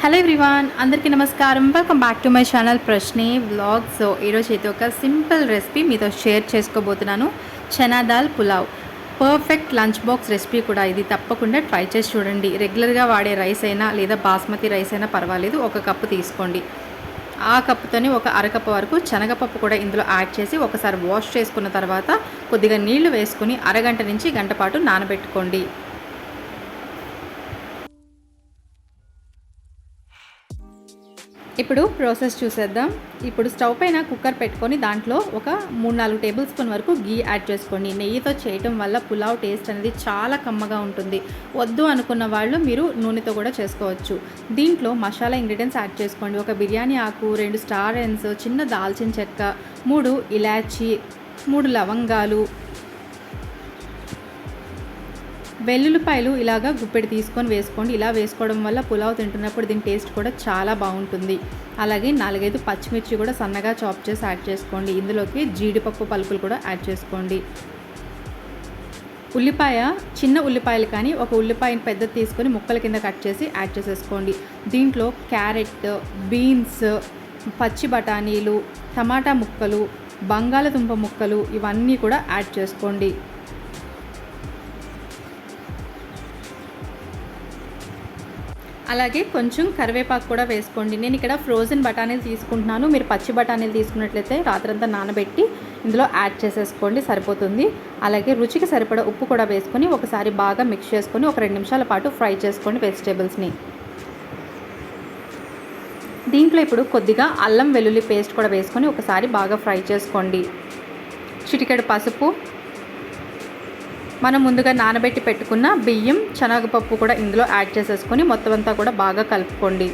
Hello everyone అందరికీ నమస్కారం. Welcome back to my channel ప్రశ్నే వ్లాగ్స్ ఈరోజు అయితే ఒక సింపుల్ రెసిపీ మీతో షేర్ చేసుకోబోతున్నాను. Chana dal pulao perfect lunch box recipe కూడా ఇది. తప్పకుండా ట్రై చేసి చూడండి. రెగ్యులర్గా వాడే రైస్ అయినా లేదా బాస్మతి రైస్ అయినా పర్వాలేదు. ఒక కప్పు తీసుకోండి. ఆ కప్పుతోని ఒక అరకప్పు వరకు శనగపప్పు కూడా ఇందులో యాడ్ చేసి ఒకసారి వాష్ చేసుకున్న తర్వాత కొద్దిగా నీళ్ళు వేసుకుని అరగంట నుంచి గంట పాటు నానబెట్టుకోండి. ఇప్పుడు ప్రాసెస్ చూసేద్దాం. ఇప్పుడు స్టవ్ పైన కుక్కర్ పెట్టుకొని దాంట్లో ఒక మూడు నాలుగు టేబుల్ స్పూన్ వరకు గీ యాడ్ చేసుకోండి. నెయ్యితో చేయటం వల్ల పులావ్ టేస్ట్ అనేది చాలా కమ్మగా ఉంటుంది. వద్దు అనుకున్న వాళ్ళు మీరు నూనెతో కూడా చేసుకోవచ్చు. దీంట్లో మసాలా ఇంగ్రీడియంట్స్ యాడ్ చేసుకోండి. ఒక బిర్యానీ ఆకు రెండు స్టార్ ఎన్స్ చిన్న దాల్చిన చెక్క మూడు ఇలాచీ మూడు లవంగాలు వెల్లుల్లిపాయలు ఇలాగా గుప్పెడి తీసుకొని వేసుకోండి. ఇలా వేసుకోవడం వల్ల పులావ్ తింటున్నప్పుడు దీని టేస్ట్ కూడా చాలా బాగుంటుంది. అలాగే నాలుగైదు పచ్చిమిర్చి కూడా సన్నగా చాప్ చేసి యాడ్ చేసుకోండి. ఇందులోకి జీడిపప్పు పలుకులు కూడా యాడ్ చేసుకోండి. ఉల్లిపాయ చిన్న ఉల్లిపాయలు కానీ ఒక ఉల్లిపాయని పెద్దది తీసుకొని ముక్కల కింద కట్ చేసి యాడ్ చేసేసుకోండి. దీంట్లో క్యారెట్ బీన్స్ పచ్చి బఠానీలు టమాటా ముక్కలు బంగాళదుంప ముక్కలు ఇవన్నీ కూడా యాడ్ చేసుకోండి. అలాగే కొంచెం కరివేపాకు కూడా వేసుకోండి. నేను ఇక్కడ ఫ్రోజన్ బఠానీలు తీసుకుంటున్నాను. మీరు పచ్చి బఠానీలు తీసుకున్నట్లయితే రాత్రంతా నానబెట్టి ఇందులో యాడ్ చేసేసుకోండి సరిపోతుంది. అలాగే రుచికి సరిపడా ఉప్పు కూడా వేసుకొని ఒకసారి బాగా మిక్స్ చేసుకొని ఒక రెండు నిమిషాల పాటు ఫ్రై చేసుకోండి వెజిటేబుల్స్ని. దీంట్లో ఇప్పుడు కొద్దిగా అల్లం వెల్లుల్లి పేస్ట్ కూడా వేసుకొని ఒకసారి బాగా ఫ్రై చేసుకోండి. చిటికెడు పసుపు మనం ముందుగా నానబెట్టి పెట్టుకున్న బియ్యం శనగపప్పు కూడా ఇందులో యాడ్ చేసేసుకొని మొత్తం అంతా కూడా బాగా కలుపుకోండి.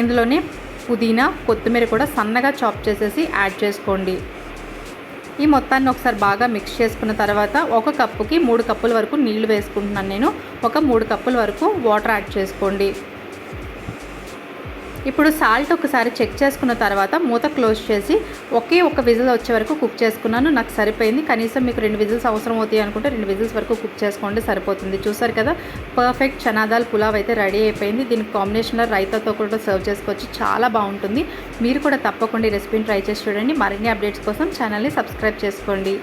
ఇందులోనే పుదీనా కొత్తిమీర కూడా సన్నగా చాప్ చేసేసి యాడ్ చేసుకోండి. ఈ మొత్తాన్ని ఒకసారి బాగా మిక్స్ చేసుకున్న తర్వాత ఒక కప్పుకి మూడు కప్పుల వరకు నీళ్ళు వేసుకుంటున్నాను నేను. ఒక మూడు కప్పుల వరకు వాటర్ యాడ్ చేసుకోండి. ఇప్పుడు సాల్ట్ ఒకసారి చెక్ చేసుకున్న తర్వాత మూత క్లోజ్ చేసి ఒకే ఒక విజిల్ వచ్చే వరకు కుక్ చేసుకున్నాను. నాకు సరిపోయింది. కనీసం మీకు రెండు విజిల్స్ అవసరం అవుతాయి అనుకుంటే రెండు విజిల్స్ వరకు కుక్ చేసుకోండి. సరిపోతుంది. చూసారు కదా? పర్ఫెక్ట్ చనాదాల్ పులావ్ అయితే రెడీ అయిపోయింది. దీనికి కాంబినేషన్లో రైతాతో కూడా సర్వ్ చేసుకోవచ్చు. చాలా బాగుంటుంది. మీరు కూడా తప్పకుండా ఈ రెసిపీని ట్రై చేసి చూడండి. మరిన్ని అప్డేట్స్ కోసం ఛానల్ని సబ్స్క్రైబ్ చేసుకోండి.